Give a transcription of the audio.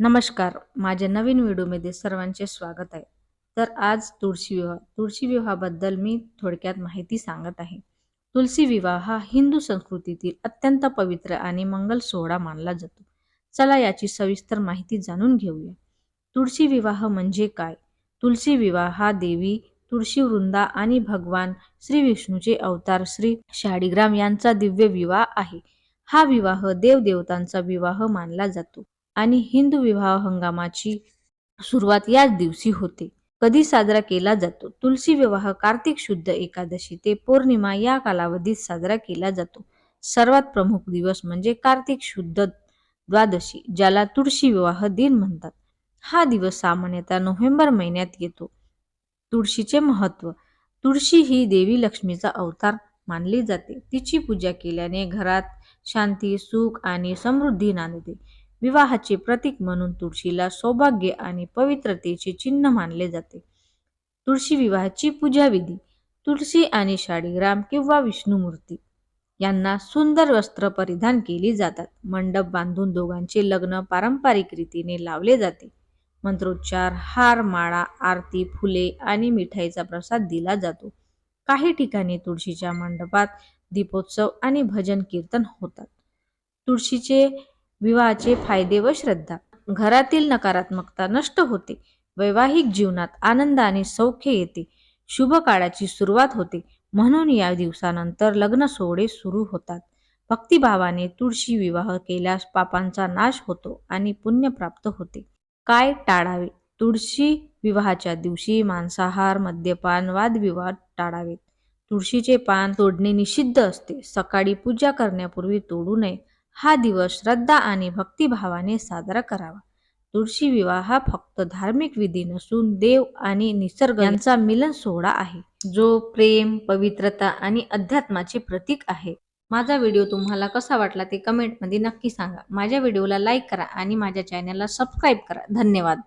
नमस्कार माझ्या नवीन व्हिडिओमध्ये सर्वांचे स्वागत आहे. तर आज तुळशी विवाह तुळशी विवाहाबद्दल मी थोडक्यात माहिती सांगत आहे. तुलसी विवाह हा हिंदू संस्कृतीतील अत्यंत पवित्र आणि मंगल सोहळा मानला जातो. चला याची सविस्तर माहिती जाणून घेऊया. तुळशी विवाह म्हणजे काय? तुलसी विवाह हा देवी तुळशी वृंदा आणि भगवान श्री विष्णूचे अवतार श्री शाळीग्राम यांचा दिव्य विवाह आहे. हा विवाह देवदेवतांचा विवाह मानला जातो. आणि हिंदू विवाह हंगामाची सुरुवात याच दिवशी होते. कधी साजरा केला जातो? तुलसी विवाह कार्तिक शुद्ध एकादशी ते पौर्णिमा या कालावधीत साजरा केला जातो. सर्वात प्रमुख दिवस म्हणजे कार्तिक शुद्ध द्वादशी ज्याला तुळशी विवाह दिन म्हणतात. हा दिवस सामान्यतः नोव्हेंबर महिन्यात येतो. तुळशीचे महत्त्व तुळशी ही देवी लक्ष्मीचा अवतार मानली जाते. तिची पूजा केल्याने घरात शांती सुख आणि समृद्धी नांदते. विवाहाचे प्रतीक म्हणून तुळशीला सौभाग्य आणि पवित्रतेचे चिन्ह मानले जाते. तुळशी विवाहाची पूजाविधी तुळशी आणि शाळीग्राम किंवा विष्णुमूर्ती यांना सुंदर वस्त्र परिधान केली जातात. मंडप बांधून दोघांचे लग्न पारंपरिक रीतीने लावले जाते. मंत्रोच्चार हार माळा आरती फुले आणि मिठाईचा प्रसाद दिला जातो. काही ठिकाणी तुळशीच्या मंडपात दीपोत्सव आणि भजन कीर्तन होतात. तुळशीचे विवाहाचे फायदे व श्रद्धा. घरातील नकारात्मकता नष्ट होते. वैवाहिक जीवनात आनंद आणि सौख्य येते. शुभ काळाची सुरुवात होते. म्हणून या दिवसानंतर लग्न सोहळे सुरू होतात. भक्तिभावाने तुळशी विवाह केल्यास पापांचा नाश होतो आणि पुण्य प्राप्त होते. काय टाळावे? तुळशी विवाहाच्या दिवशी मांसाहार मद्यपान वादविवाद टाळावेत. तुळशीचे पान तोडणे निषिद्ध असते. सकाळी पूजा करण्यापूर्वी तोडू नये. हा दिवस श्रद्धा आणि भक्तिभावाने साजरा करावा. तुळशी विवाह हा फक्त धार्मिक विधी नसून देव आणि निसर्ग यांचा मिलन सोहळा आहे. जो प्रेम पवित्रता आणि अध्यात्माचे प्रतीक आहे. माझा व्हिडिओ तुम्हाला कसा वाटला ते कमेंटमध्ये नक्की सांगा. माझ्या व्हिडिओला लाईक करा आणि माझ्या चॅनलला सबस्क्राईब करा. धन्यवाद.